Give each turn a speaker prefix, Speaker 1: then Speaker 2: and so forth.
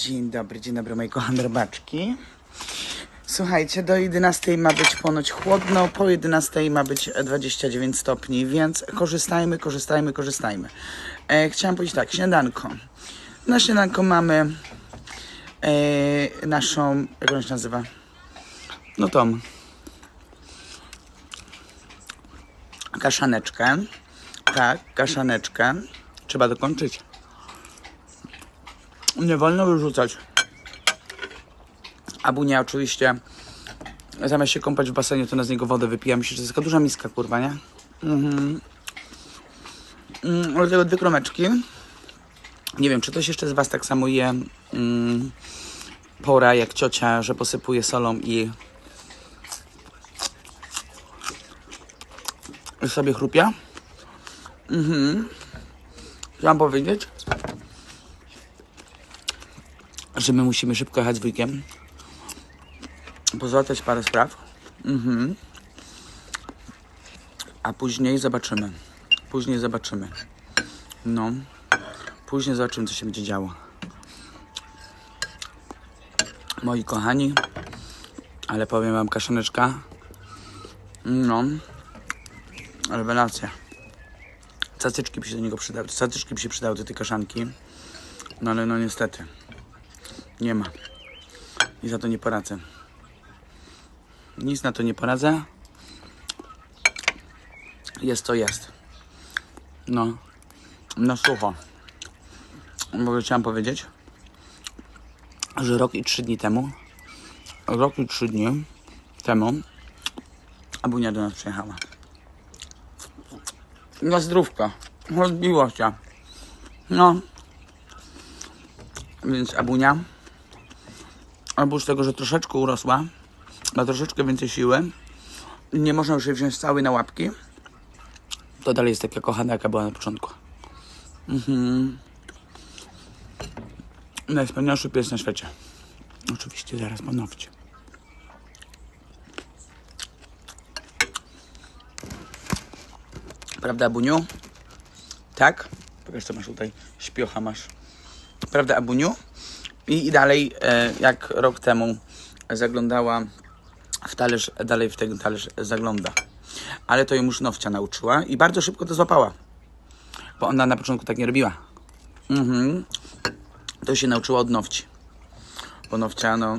Speaker 1: Dzień dobry, dzień dobry, moje kochane robaczki. Słuchajcie, do 11 ma być ponoć chłodno, po 11 ma być 29 stopni, więc korzystajmy, korzystajmy, korzystajmy. E, chciałam powiedzieć tak, śniadanko. Na śniadanko mamy e, naszą, jak ona się nazywa? No tą. Kaszaneczkę. Tak, kaszaneczkę. Trzeba dokończyć. Nie wolno wyrzucać. A Bunia oczywiście zamiast się kąpać w basenie, to na z niego wodę wypija. Myślę, że to jest taka duża miska, kurwa, nie? Mhm. Mm, dwie kromeczki. Nie wiem, czy ktoś jeszcze z Was tak samo je mm, pora jak ciocia, że posypuje solą i i sobie chrupia. Mhm. Chciałam powiedzieć, że my musimy szybko jechać wujkiem. Pozałatwiać parę spraw. Mhm. A później zobaczymy. Później zobaczymy. No. Później zobaczymy, co się będzie działo. Moi kochani. Ale powiem wam, kaszaneczka. No. Rewelacja. Cacyczki by się do niego przydały. Cacyczki by się przydały do tej kaszanki. No ale no niestety. Nie ma. I za to nie poradzę. Nic na to nie poradzę. Jest to jest. No. No sucho. W ogóle chciałam powiedzieć, że rok i trzy dni temu, rok i trzy dni temu, Abunia do nas przyjechała. Na zdrówka. Rozbiło się. No. Więc Abunia, oprócz tego, że troszeczkę urosła, ma troszeczkę więcej siły, nie można już jej wziąć cały na łapki, to dalej jest taka kochana, jaka była na początku. Mhm. Najwspanialszy pies na świecie. Oczywiście zaraz ponowcie. Prawda, Abuniu? Tak? Pokaż, co masz tutaj. Śpiocha masz. Prawda, Abuniu? I, dalej, e, jak rok temu zaglądała w talerz, dalej w ten talerz zagląda. Ale to ją już Nowcia nauczyła i bardzo szybko to złapała. Bo ona na początku tak nie robiła. Mhm. To się nauczyła od Nowci. Bo Nowcia, no,